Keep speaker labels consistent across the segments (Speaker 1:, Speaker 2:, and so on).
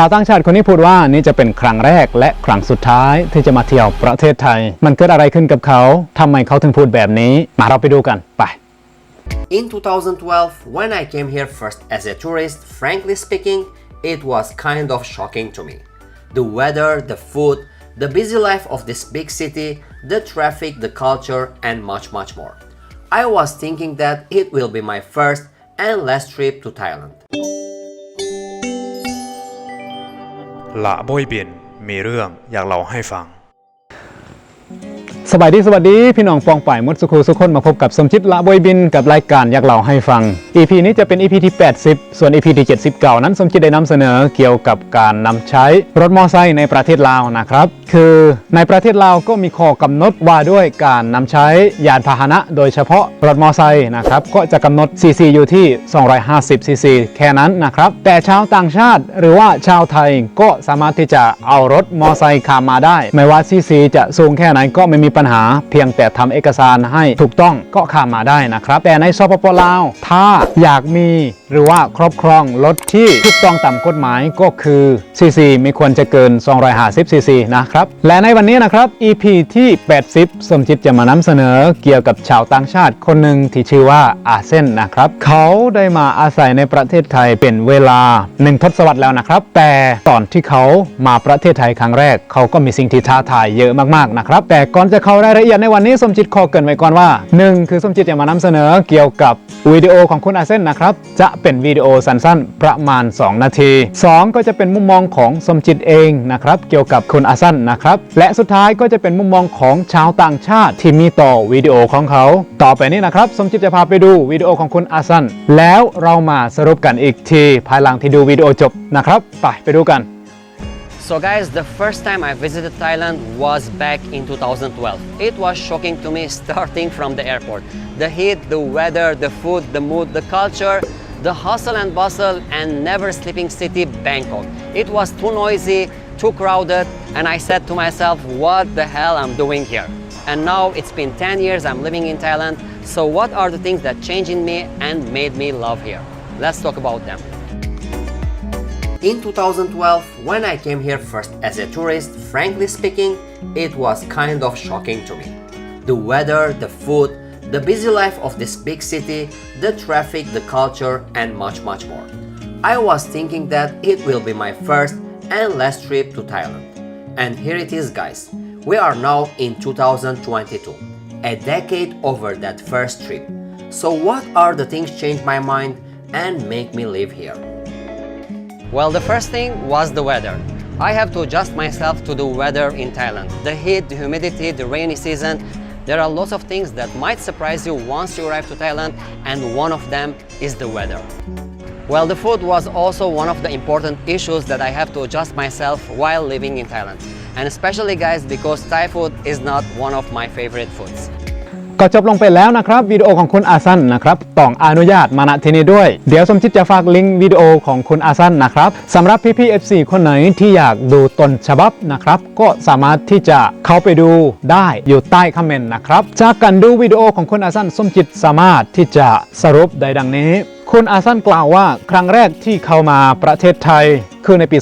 Speaker 1: ชาวต่างชาติคนนี้พูดว่านี่จะเป็นครั้งแรกและครั้งสุดท้ายที่จะมาเที่ยวประเทศไทย มันเกิดอะไรขึ้นกับเขา ทำไมเขาถึงพูดแบบนี้ มาเราไปดูกัน ไป
Speaker 2: In 2012, when I came here first as a tourist, frankly speaking, it was kind of shocking to me. The weather, the food, the busy life of this big city, the traffic, the culture, and much, much more. I was thinking that it will be my first and last trip to Thailand.
Speaker 3: ละโบยเบียนมีเรื่องอยากเล่าให้ฟัง
Speaker 1: สวัสดีสวัสดีพี่น้องปองป่ายมดสุขูสุขคนมาพบกับสมชิตละบอยบินกับรายการอยากเล่าให้ฟัง EP นี้จะเป็น EP ที่ 80 ส่วน EP ที่79นั้นสมชิตได้นำเสนอเกี่ยวกับการนำใช้รถมอไซค์ในประเทศลาวนะครับ คือในประเทศลาวก็มีข้อกำหนดว่าด้วยการนำใช้ยานพาหนะ โดยเฉพาะรถมอไซค์นะครับก็จะกำหนด CC อยู่ที่ 250 CC แค่นั้นนะครับแต่ชาวต่างชาติ หรือว่าชาวไทยก็สามารถที่จะเอารถมอไซค์ข้ามมาได้ ไม่ว่า CC จะสูงแค่ไหนก็ไม่มีปัญหา เพียงแต่ทำเอกสารให้ถูกต้องก็ข้ามมาได้นะครับ แต่ในสปปลาว ถ้าอยากมีหรือว่าครอบครองรถที่ถูกต้องตามกฎหมายก็คือ CC ไม่ควรจะเกิน 250 CC นะครับ และในวันนี้นะครับ EP ที่ 80 สมจิตจะมานำเสนอเกี่ยวกับชาวต่างชาติคนหนึ่งที่ชื่อว่าอาเซนนะครับ เขาได้มาอาศัยในประเทศไทยเป็นเวลาหนึ่งทศวรรษแล้วนะครับ แต่ตอนที่เขามาประเทศไทยครั้งแรก เขาก็มีสิ่งที่ท้าทายเยอะมากๆนะครับ แต่ก่อนจะเข้ารายละเอียดในวันนี้สมจิตขอเกรินไว้ก่อนว่าหนึ่งคือสมจิตจะมานำเสนอเกี่ยวกับวิดีโอของคุณอาเซนนะครับ จะเป็นวิดีโอสั้นๆ ประมาณ 2 นาที 2 ก็จะเป็นมุมมองของสมจิตเองนะครับเกี่ยวกับคุณอาซันนะครับและสุดท้ายก็จะเป็นมุมมองของชาวต่างชาติที่มีต่อวิดีโอของเขา ต่อไปนี้นะครับสมจิตจะพาไปดูวิดีโอของคุณอาซันแล้วเรามาสรุปกันอีกที ภายหลังที่ดูวิดีโอจบนะครับไปไปดูกัน
Speaker 2: So guys, the first time I visited Thailand was back in 2012. It was shocking to me starting from the airport. The heat, the weather, the food, the mood, the culture, the hustle and bustle and never sleeping city Bangkok. It was too noisy, too crowded and I said to myself, what the hell I'm doing here? And now it's been 10 years I'm living in Thailand. So what are the things that changed in me and made me love here? Let's talk about them. In 2012, when I came here first as a tourist, frankly speaking, it was kind of shocking to me. The weather, the food, the busy life of this big city, the traffic, the culture, and much, much more. I was thinking that it will be my first and last trip to Thailand. And here it is, guys. We are now in 2022, a decade over that first trip. So, what are the things changed my mind and make me live here? Well, the first thing was the weather. I have to adjust myself to the weather in Thailand. The heat, the humidity, the rainy season. There are lots of things that might surprise you once you arrive to Thailand, and one of them is the weather. Well, the food was also one of the important issues that I have to adjust myself while living in Thailand. And especially, guys, because Thai food is not one of my favorite foods.
Speaker 1: ก็จบลงไปแล้วนะครับวิดีโอของคุณอาซันนะครับต้องอนุญาตมาณที่นี้ด้วย เดี๋ยวสมจิตจะฝากลิงก์วิดีโอของคุณอาซันนะครับสำหรับพี่พี่ FC คนไหนที่อยากดูต้นฉบับนะครับก็สามารถที่จะเข้าไปดูได้อยู่ใต้คอมเมนต์นะครับจากการดูวิดีโอของคุณอาซันสมจิตสามารถที่จะสรุปได้ดังนี้ คุณอาซันกล่าวว่าครั้งแรกที่เข้ามาประเทศไทย คือในปี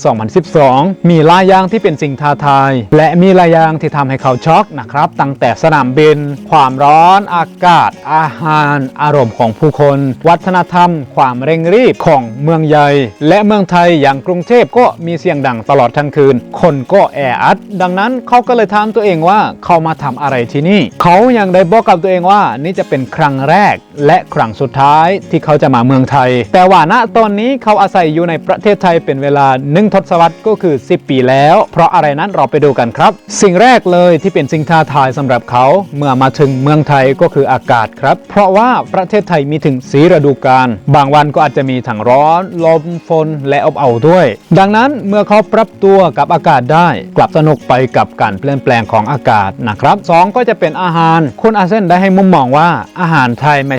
Speaker 1: 2012 มีลายยางที่เป็นสิ่งท้าทาย และมีลายยางที่ทำให้เขาช็อกนะครับ ตั้งแต่สนามบิน ความร้อน อากาศ อาหาร อารมณ์ของผู้คน วัฒนธรรม ความเร่งรีบของเมืองใหญ่ และเมืองไทยอย่างกรุงเทพก็มีเสียงดังตลอดทั้งคืน คนก็แออัด ดังนั้นเขาก็เลยถามตัวเองว่าเขามาทำอะไรที่นี่ เขายังได้บอกกับตัวเองว่านี่จะเป็นครั้งแรก และครั้งสุดท้ายที่เขาจะมาเมืองไทย แต่ว่าณตอนนี้เขาอาศัยอยู่ในประเทศไทยเป็นเวลาหนึ่งทศวรรษก็คือ 10 ปีแล้ว เพราะอะไรนั้นเราไปดูกันครับ สิ่งแรกเลยที่เป็นสิ่งท้าทายสำหรับเขาเมื่อมาถึงเมืองไทยก็คืออากาศครับ เพราะว่าประเทศไทยมีถึงสีฤดูกาลบางวันก็อาจจะมีทั้งร้อน ลมฝนและอบอ้าวด้วย ดังนั้นเมื่อเขาปรับตัวกับอากาศได้ กลับสนุกไปกับการเปลี่ยนแปลงของอากาศนะครับสองก็จะเป็นอาหาร คุณอาเซนได้ให้มุมมองว่าอาหารไทยไม่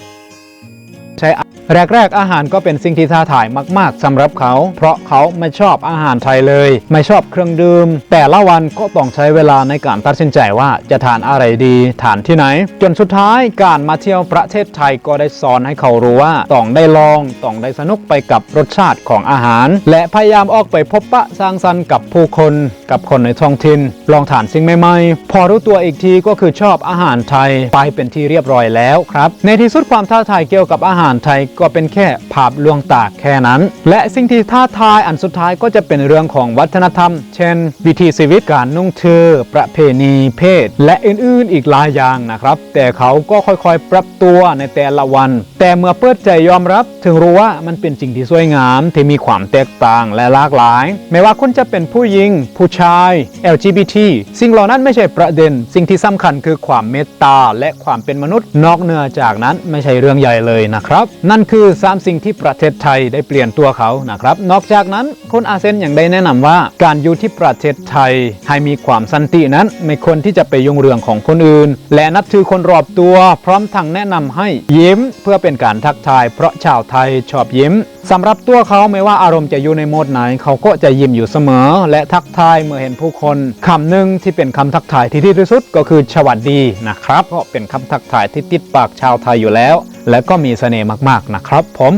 Speaker 1: ใช้ แรกๆ อาหารก็เป็นสิ่งที่ท้าทายมาก ๆสำหรับเขา เพราะเขาไม่ชอบอาหารไทยเลย ไม่ชอบเครื่องดื่ม แต่ละวันก็ต้องใช้เวลาในการตัดสินใจว่าจะทานอะไรดี ทานที่ไหน จนสุดท้ายการมาเที่ยวประเทศไทยก็ได้สอนให้เขารู้ว่าต้องได้ลอง ต้องได้สนุกไปกับรสชาติของอาหาร และพยายามออกไปพบปะสร้างสรรค์กับผู้คน กับคนในท้องถิ่น ลองทานสิ่งใหม่ ๆ พอรู้ตัวอีกทีก็คือชอบอาหารไทย ไปเป็นที่เรียบร้อยแล้วครับ ในที่สุดความท้าทายเกี่ยวกับอาหารไทยก็เป็นแค่ภาพลวงตาแค่นั้น และสิ่งที่ท้าทายอันสุดท้ายก็จะเป็นเรื่องของวัฒนธรรม เช่น วิถีชีวิตการนุ่งเชือประเพณีเพศ และอื่นๆอีกหลายอย่างนะครับ แต่เขาก็ค่อยๆ ปรับตัวในแต่ละวัน แต่เมื่อเปิดใจยอมรับ ถึงรู้ว่ามันเป็นสิ่งที่สวยงาม ที่มีความแตกต่างและหลากหลาย ไม่ว่าคุณจะเป็นผู้หญิง ผู้ชาย LGBT สิ่งเหล่านั้นไม่ใช่ประเด็น สิ่งที่สำคัญคือความเมตตาและความเป็นมนุษย์ นอกเหนือจากนั้นไม่ใช่เรื่องใหญ่เลยนะครับ นั่นคือ 3 สิ่งที่ประเทศไทยได้เปลี่ยนตัวเขานะครับ นอกจากนั้นคนอาเซียนอย่างได้แนะนำว่า การอยู่ที่ประเทศไทยให้มีความสันตินั้นไม่ควรที่จะไปยุ่งเรื่องของคนอื่น และนับถือคนรอบตัว พร้อมทั้งแนะนำให้ยิ้ม เพื่อเป็นการทักทาย เพราะชาวไทยชอบยิ้ม สำหรับตัวเขาไม่ว่าอารมณ์จะอยู่ในโหมดไหน เขาก็จะยิ้มอยู่เสมอ และทักทายเมื่อเห็นผู้คนคำหนึ่งที่เป็นคำทักทายที่ดีที่สุดก็คือสวัสดีนะครับ ก็เป็นคำทักทายที่ติดปากชาวไทยอยู่แล้ว และก็มีเสน่ห์มากๆนะครับผม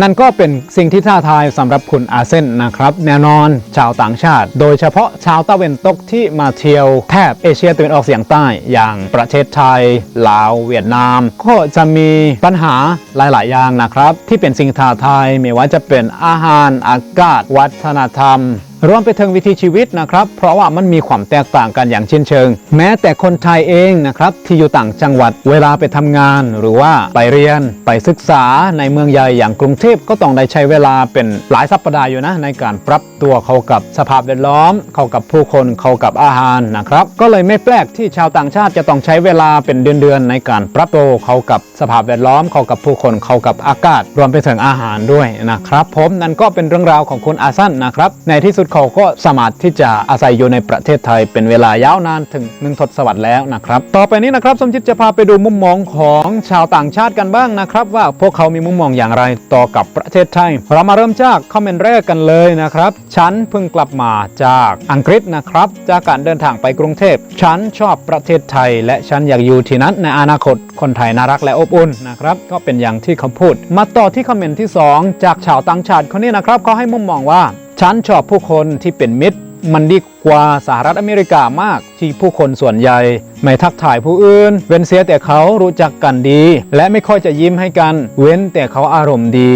Speaker 1: นั่นก็เป็นสิ่งที่ท้าทายสำหรับคุณอาเซนนะครับแน่นอนชาวต่างชาติ โดยเฉพาะชาวตะเวนตกที่มาเที่ยวแถบเอเชียตะวันออกเฉียงใต้อย่างประเทศไทย ลาว เวียดนาม ก็จะมีปัญหาหลาย ๆ อย่างนะครับ ที่เป็นสิ่งท้าทายไม่ว่าจะเป็นอาหารอากาศ วัฒนธรรม รวมไปถึงวิถีชีวิตนะครับ เพราะว่ามันมีความแตกต่างกันอย่างเชิ้นเชิง แม้แต่คนไทยเองนะครับที่อยู่ต่างจังหวัดเวลาไปทำงาน หรือว่าไปเรียนไปศึกษาในเมืองใหญ่อย่างกรุงเทพก็ต้องได้ใช้เวลาเป็นหลายสัปดาห์อยู่นะในการปรับตัวเข้ากับสภาพแวดล้อม เข้ากับผู้คนเข้ากับอาหารนะครับ ก็เลยไม่แปลกที่ชาวต่างชาติจะต้องใช้เวลาเป็นเดือนๆในการปรับตัวเข้ากับสภาพแวดล้อม เข้ากับผู้คนเข้ากับอากาศ รวมไปถึงอาหารด้วยนะครับผมนั่นก็เป็นเรื่องราวของคุณอาซันนะครับ ในที่สุดเขาก็สามารถที่จะอาศัยอยู่ในประเทศไทยเป็นเวลายาวนานถึงหนึ่งทศวรรษแล้วนะครับ ต่อไปนี้นะครับสมจิตจะพาไปดูมุมมองของชาวต่างชาติกันบ้างนะครับ ว่าพวกเขามีมุมมองอย่างไรต่อกับประเทศไทย เรามาเริ่มจากคอมเมนต์แรกกันเลยนะครับ ฉันเพิ่งกลับมาจากอังกฤษนะครับ จากการเดินทางไปกรุงเทพ ฉันชอบประเทศไทย และฉันอยากอยู่ที่นั้นในอนาคตคนไทยน่ารักและอบอุ่นนะครับก็เป็นอย่างที่เขาพูด มาต่อที่คอมเมนต์ที่สองจากชาวต่างชาติคนนี้นะครับเขาให้มุมมองว่า ฉันชอบผู้คนที่เป็นมิตร มันดีกว่าสหรัฐอเมริกามากที่ผู้คนส่วนใหญ่ ไม่ทักทายผู้อื่น เว้นเสียแต่เขารู้จักกันดี และไม่ค่อยจะยิ้มให้กัน เว้นแต่เขาอารมณ์ดี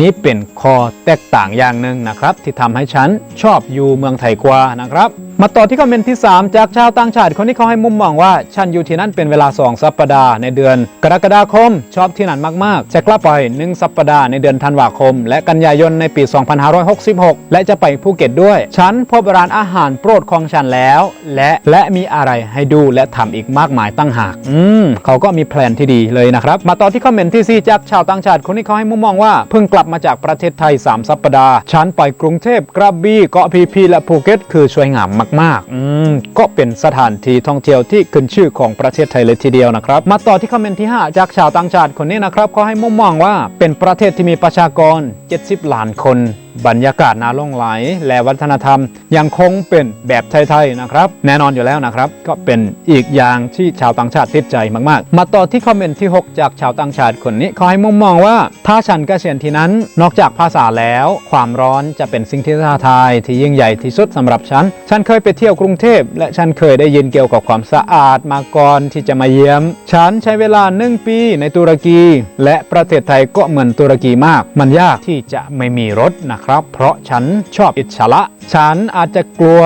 Speaker 1: นี้เป็นข้อแตกต่างอย่างหนึ่งนะครับ ที่ทำให้ฉันชอบอยู่เมืองไทยกว่านะครับ มาต่อที่คอมเมนต์ที่ 3 จากชาวต่างชาติคนที่เขาให้มุมมองว่า ฉันอยู่ที่นั่นเป็นเวลา 2 สัปดาห์ในเดือน กรกฎาคม ชอบที่นั่นมาก ๆ จะกลับไป 1 สัปดาห์ในเดือนธันวาคม และกันยายนในปี 2566 และจะไปภูเก็ตด้วย ฉันพบร้านอาหารโปรดของฉันแล้ว และและมีอะไรให้ดูและทำอีกมากมายตั้งหาก อืมเขาก็มีแพลนที่ดีเลยนะครับ มาต่อที่คอมเมนต์ที่ 4 จากชาวต่างชาติคนที่เขาให้มุมมองว่าเพิ่งกลับมาจากประเทศไทย 3 สัปดาห์ ฉันไปกรุงเทพกระบี่เกาะพีพีและภูเก็ตคือสวยงามมากๆอืมก็เป็นสถานที่ท่องเที่ยวที่ขึ้นชื่อของประเทศไทยเลยทีเดียวนะครับ มาต่อที่คอมเมนต์ที่ 5 จากชาวต่างชาติคนนี้นะครับเขาให้มุมมองว่าเป็นประเทศที่มีประชากร 70 ล้านคน บรรยากาศน่าหลงไหล และวัฒนธรรม ยังคงเป็นแบบไทยๆนะครับ แน่นอนอยู่แล้วนะครับ ก็เป็นอีกอย่างที่ชาวต่างชาติติดใจมากๆ มาต่อที่คอมเมนต์ที่ 6 จากชาวต่างชาติคนนี้เขาให้มุมมองว่าถ้าฉันเกษียณที่นั้น นอกจากภาษาแล้ว ความร้อนจะเป็นสิ่งที่ท้าทายที่ยิ่งใหญ่ที่สุดสำหรับฉัน ฉันเคยไปเที่ยวกรุงเทพ และฉันเคยได้ยินเกี่ยวกับความสะอาดมาก่อนที่จะมาเยี่ยม ฉันใช้เวลาหนึ่งปีในตุรกี และประเทศไทยก็เหมือนตุรกีมาก มันยากที่จะไม่มีรถนะครับครับ เพราะฉันชอบอิสระ ฉันอาจจะกลัว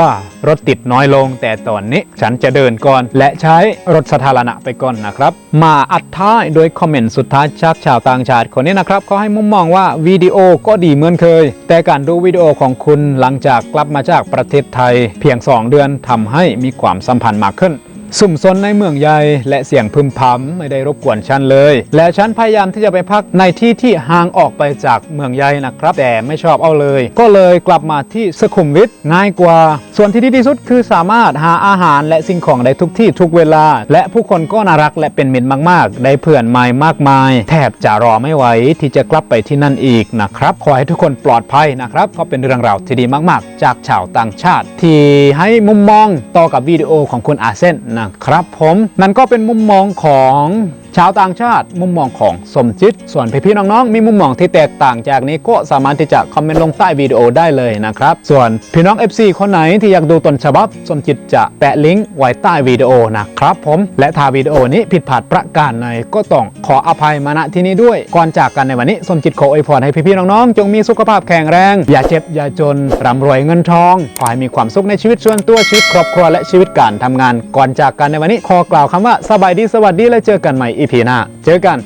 Speaker 1: รถติดน้อยลง แต่ตอนนี้ฉันจะเดินก่อน และใช้รถสาธารณะไปก่อนนะครับ มาอัดท้ายโดยคอมเมนต์สุดท้ายจากชาวต่างชาติคนนี้นะครับเขาให้มุมมองว่าวิดีโอก็ดีเหมือนเคย แต่การดูวิดีโอของคุณหลังจากกลับมาจากประเทศไทย เพียง 2 เดือนทำให้มีความสัมพันธ์มากขึ้น สุ่มซนในเมืองใหญ่และเสียงพึมพำไม่ได้รบกวนฉันเลย และฉันพยายามที่จะไปพักในที่ที่ห่างออกไปจากเมืองใหญ่นะครับ แต่ไม่ชอบเอาเลย ก็เลยกลับมาที่สุขุมวิทง่ายกว่า ส่วนที่ดีที่สุดคือสามารถหาอาหารและสิ่งของได้ทุกที่ทุกเวลา และผู้คนก็น่ารักและเป็นมิตรมาก ๆ ได้เพื่อนใหม่มากมาย แทบจะรอไม่ไหวที่จะกลับไปที่นั่นอีกนะครับขอให้ทุกคนปลอดภัยนะครับก็เป็นเรื่องราวที่ดีมาก ๆ จากชาวต่างชาติ ที่ให้มุมมองต่อกับวิดีโอของคุณอาเซนนะครับผมนั่นก็เป็นมุมมองของ ชาวต่างชาติมุมมองของสมจิต ส่วนพี่ๆน้องๆ มีมุมมองที่แตกต่างจากนี้ก็สามารถที่จะคอมเมนต์ลงใต้วิดีโอได้เลยนะครับ ส่วนพี่น้อง FC คนไหนที่อยากดูต้นฉบับ สมจิตจะแปะลิงก์ไว้ใต้วิดีโอนะครับผม และถ้าวิดีโอนี้ผิดพลาดประการใดก็ต้องขออภัยมาณที่นี้ด้วย ก่อนจากกันในวันนี้ สมจิตขออวยพรให้พี่ๆน้องๆ จงมีสุขภาพแข็งแรง อย่าเจ็บอย่าจนร่ำรวยเงินทอง ขอให้มีความสุขในชีวิตส่วนตัวชีวิตครอบครัวและชีวิตการทำงาน ก่อนจากกันในวันนี้ขอกล่าวคำว่าสบายดีสวัสดีและเจอกันใหม่อีพีหน้า เจอกัน